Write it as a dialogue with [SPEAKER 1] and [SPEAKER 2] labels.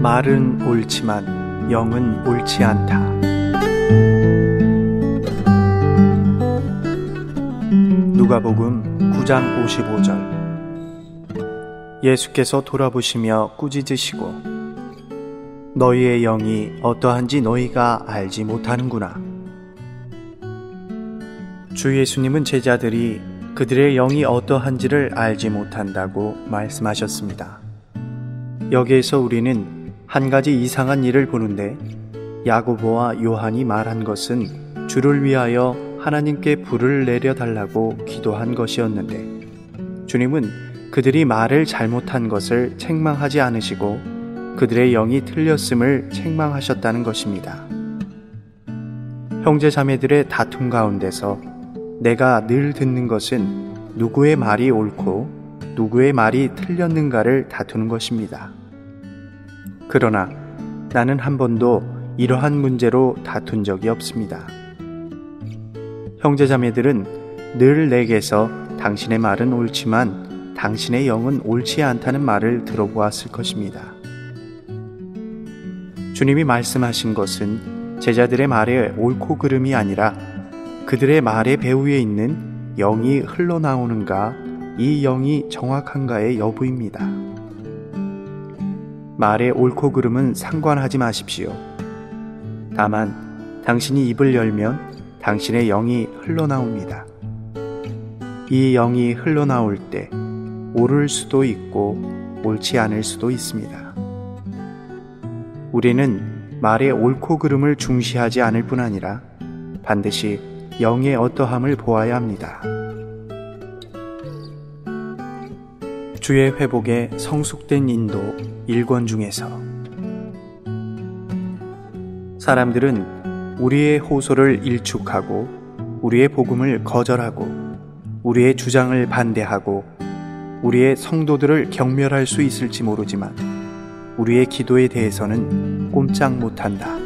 [SPEAKER 1] 말은 옳지만 영은 옳지 않다. 누가복음 9장 55절 예수께서 돌아보시며 꾸짖으시고 너희의 영이 어떠한지 너희가 알지 못하는구나. 주 예수님은 제자들이 그들의 영이 어떠한지를 알지 못한다고 말씀하셨습니다. 여기에서 우리는 한 가지 이상한 일을 보는데 야고보와 요한이 말한 것은 주를 위하여 하나님께 불을 내려 달라고 기도한 것이었는데 주님은 그들이 말을 잘못한 것을 책망하지 않으시고 그들의 영이 틀렸음을 책망하셨다는 것입니다. 형제 자매들의 다툼 가운데서 내가 늘 듣는 것은 누구의 말이 옳고 누구의 말이 틀렸는가를 다투는 것입니다. 그러나 나는 한 번도 이러한 문제로 다툰 적이 없습니다. 형제자매들은 늘 내게서 당신의 말은 옳지만 당신의 영은 옳지 않다는 말을 들어보았을 것입니다. 주님이 말씀하신 것은 제자들의 말에 옳고 그름이 아니라 그들의 말의 배후에 있는 영이 흘러나오는가, 이 영이 정확한가의 여부입니다. 말의 옳고 그름은 상관하지 마십시오. 다만, 당신이 입을 열면 당신의 영이 흘러나옵니다. 이 영이 흘러나올 때, 옳을 수도 있고, 옳지 않을 수도 있습니다. 우리는 말의 옳고 그름을 중시하지 않을 뿐 아니라 반드시 영의 어떠함을 보아야 합니다. 주의 회복에 성숙된 인도 1권 중에서 사람들은 우리의 호소를 일축하고 우리의 복음을 거절하고 우리의 주장을 반대하고 우리의 성도들을 경멸할 수 있을지 모르지만 우리의 기도에 대해서는 꼼짝 못한다.